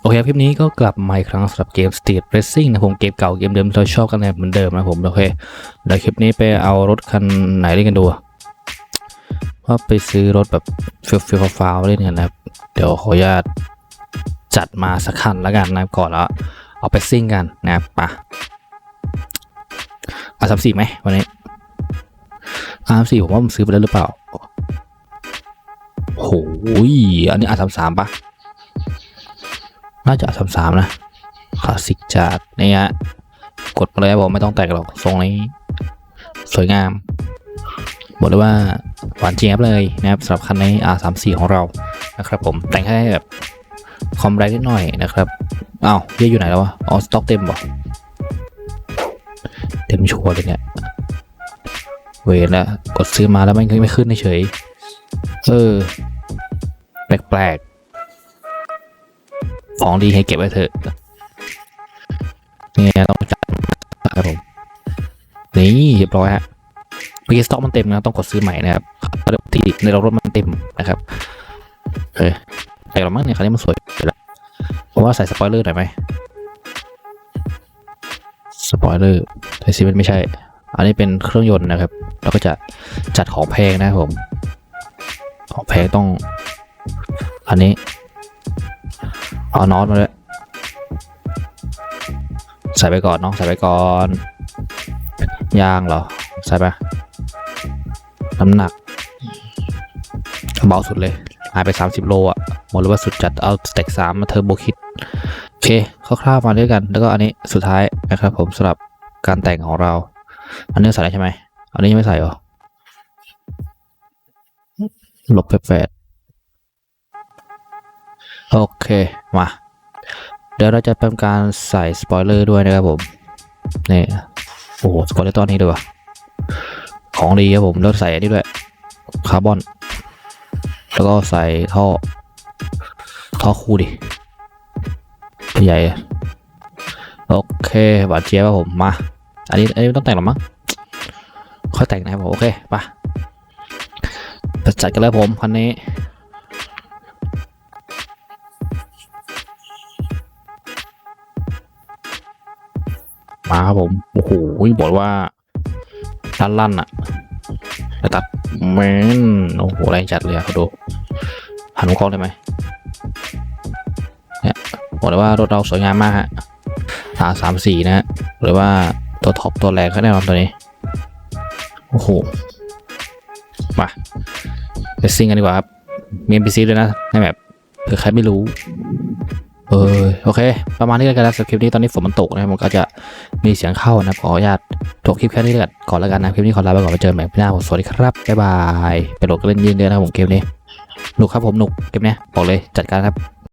โอเคคลิปนี้ก็กลับมาอีกครั้งสำหรับเกม Street Racing นะผมเกมเก่าเกมเดิมที่เราชอบกันเหมือนเดิมนะผมโอเคเดี๋ยวคลิปนี้ไปเอารถคันไหนเล่นกันดูว่าไปซื้อรถแบบฟิลฟิลฟาวเล่นกันนะครับเดี๋ยวขออนุญาตจัดมาสักคันแล้วกันนะก่อนแล้วเอาไปซิ่งกันนะครับปะอาสามสี่ไหมวันนี้อาสามสี่ผมว่าผมซื้อไปแล้วหรือเปล่าโหยอันนี้อาสามสามปะ น่าจะสามสามนะคลาสสิกจัดนี่ฮะกดมาเลยบผมไม่ต้องแต่งหรอกทรงนี้ สวยงามบอกเลยว่าหวานเจี๊ยบเลยนะครับสำหรับคันนี้ R34 ของเรานะครับ ผมแต่งให้แบบคอมแรงนิดหน่อยนะครับอ้าวเยอะอยู่ไหนแล้ววะอ๋อสต็อกเต็มบ่เต็มชัวร์เลยเนี่ยเวรแล้วกดซื้อมาแล้วไม่ไม่ขึ้นเฉยเออ แปลกๆ ของดีให้เก็บไว้เถอะนี่ต้องจัดครับผมนี่เรียบร้อยฮะเมื่อกี้สต็อกมันเต็มนะต้องกดซื้อใหม่นะครับเพราะที่ในรถมันเต็มนะครับเออแต่เรามั่งเนี่ยคันนี้มันสวยแล้วผมว่าใส่สปอยเลอร์หน่อยไหมสปอยเลอร์แต่ซีมันไม่ใช่ อันนี้เป็นเครื่องยนต์นะครับ เราก็จะจัดของแพงนะครับผม ของแพงต้อง อันนี้ เอาน็อตมาด้วยใส่ไปก่อนน้องใส่ไปก่อนยางเหรอ ใส่ไปน้ำหนักเบาสุดเลย หายไป 30 โลอะบอกเลยว่าสุดจัดเอาสเต็กสามมาเทอร์โบคิด โอเคคร่าวๆมาด้วยกัน แล้วก็อันนี้สุดท้ายนะครับผมสำหรับการแต่งของเรา อันนี้ใส่ได้ใช่ไหม อันนี้ยังไม่ใส่หรอ ลบแปด โอเคมา เดี๋ยวเราจะเป็นการใส่สปอยเลอร์ด้วยนะครับผมนี่โอ้โหสปอยเลอร์ตอนนี้ด้วยของดีครับผมแล้วใส่อันนี้ด้วยคาร์บอน แล้วก็ใส่ท่อ ท่อคู่ดิใหญ่โอเคบาดเจ็บครับผมมา อันนี้อันนี้ต้องแต่งหรอมั้งค่อยแต่งนะครับผมโอเคไปจัดกันเลยผมคันนี้ มาครับผมโอ้โหบอกว่าลั่นลั่นอะแต่ตัดแมนโอ้โหแรงจัดเลยอะดูหันมุมกล้องได้ไหมเนี่ยบอกเลยว่ารถเราสวยงามมากฮะอาสามสี่นะฮะหรือว่าตัวท็อปตัวแรงก็แน่นอนตัวนี้โอ้โหมาไปซิ่งกันดีกว่าครับมี NPC ด้วยนะในแบบเผื่อใครไม่รู้ เออโอเค ประมาณนี้แล้วกันนะสำหรับคลิปนี้ตอนนี้ฝนมันตกนะครับมันก็จะมีเสียงเข้านะขออนุญาตจบคลิปแค่นี้เลยก่อนแล้วกันนะคลิปนี้ขอลาไปก่อนไปเจอใหม่พี่หน้าผมสวัสดีครับบ๊ายบายไปโหลดกันเล่นยืนเดือนนะครับผมเกมนี้หนุกครับผมหนุกเกมเนี้ยบอกเลยจัดการครับ